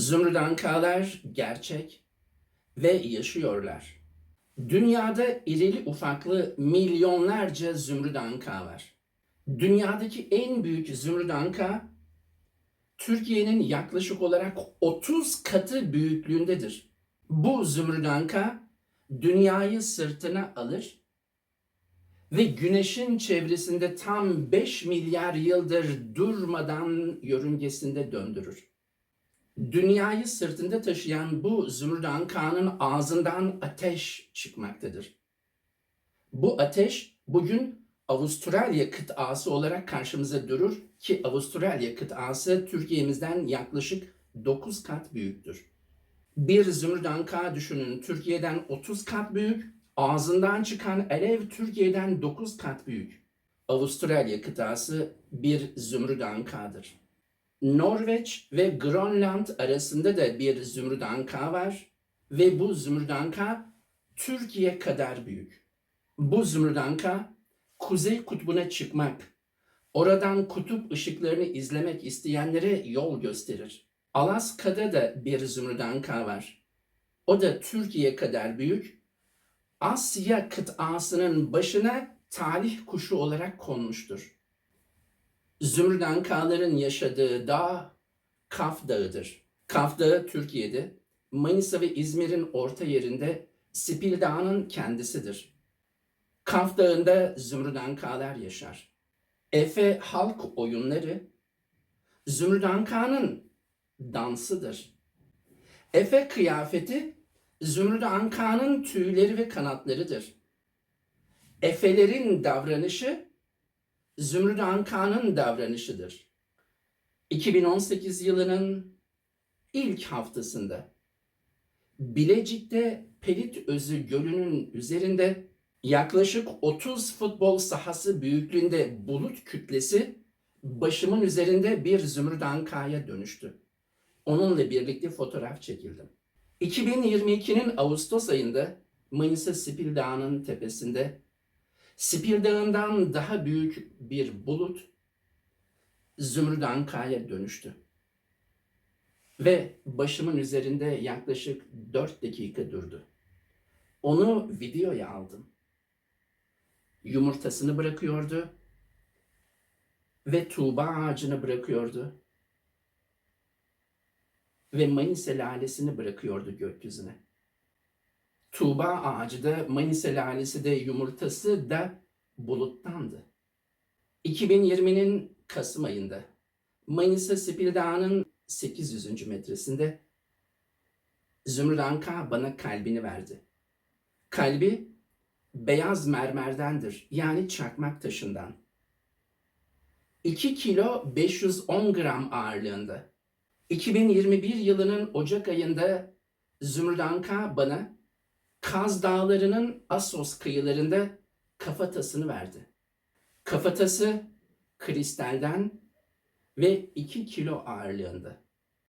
Zümrüt ankalar gerçek ve yaşıyorlar. Dünyada irili ufaklı milyonlarca zümrüt anka var. Dünyadaki en büyük zümrüt anka Türkiye'nin yaklaşık olarak 30 katı büyüklüğündedir. Bu zümrüt anka dünyayı sırtına alır ve güneşin çevresinde tam 5 milyar yıldır durmadan yörüngesinde döndürür. Dünyayı sırtında taşıyan bu zümrüt ankanın ağzından ateş çıkmaktadır. Bu ateş bugün Avustralya kıtası olarak karşımıza durur ki Avustralya kıtası Türkiye'mizden yaklaşık 9 kat büyüktür. Bir zümrüt anka düşünün Türkiye'den 30 kat büyük, ağzından çıkan alev Türkiye'den 9 kat büyük. Avustralya kıtası bir zümrüt ankadır. Norveç ve Grönland arasında da bir zümrüt anka var ve bu zümrüt anka Türkiye kadar büyük. Bu zümrüt anka kuzey kutbuna çıkmak, oradan kutup ışıklarını izlemek isteyenlere yol gösterir. Alaska'da da bir zümrüt anka var. O da Türkiye kadar büyük. Asya kıtasının başına talih kuşu olarak konmuştur. Zümrüt ankaların yaşadığı dağ Kaf Dağı'dır. Kaf Dağı Türkiye'de, Manisa ve İzmir'in orta yerinde Sipil Dağı'nın kendisidir. Kaf Dağı'nda zümrüt ankalar yaşar. Efe halk oyunları zümrüt ankanın dansıdır. Efe kıyafeti zümrüt ankanın tüyleri ve kanatlarıdır. Efelerin davranışı Zümrüt Anka'nın davranışıdır. 2018 yılının ilk haftasında Bilecik'te Pelit Özü Gölü'nün üzerinde yaklaşık 30 futbol sahası büyüklüğünde bulut kütlesi başımın üzerinde bir zümrüt ankaya dönüştü. Onunla birlikte fotoğraf çekildim. 2022'nin Ağustos ayında Manisa Sipil Dağı'nın tepesinde Sipil Dağı'ndan daha büyük bir bulut Zümrüt Anka'ya dönüştü. Ve başımın üzerinde yaklaşık 4 dakika durdu. Onu videoya aldım. Yumurtasını bırakıyordu ve tuğba ağacını bırakıyordu ve Manisa lalesini bırakıyordu gökyüzüne. Tuğba ağacı da Manisa lalesi de yumurtası da buluttandı. 2020'nin Kasım ayında Manisa Sipil Dağı'nın 800. metresinde Zümrüt Anka bana kalbini verdi. Kalbi beyaz mermerdendir yani çakmak taşından. 2 kilo 510 gram ağırlığında. 2021 yılının Ocak ayında Zümrüt Anka bana Kaz Dağları'nın Assos kıyılarında kafatasını verdi. Kafatası kristalden ve 2 kilo ağırlığında.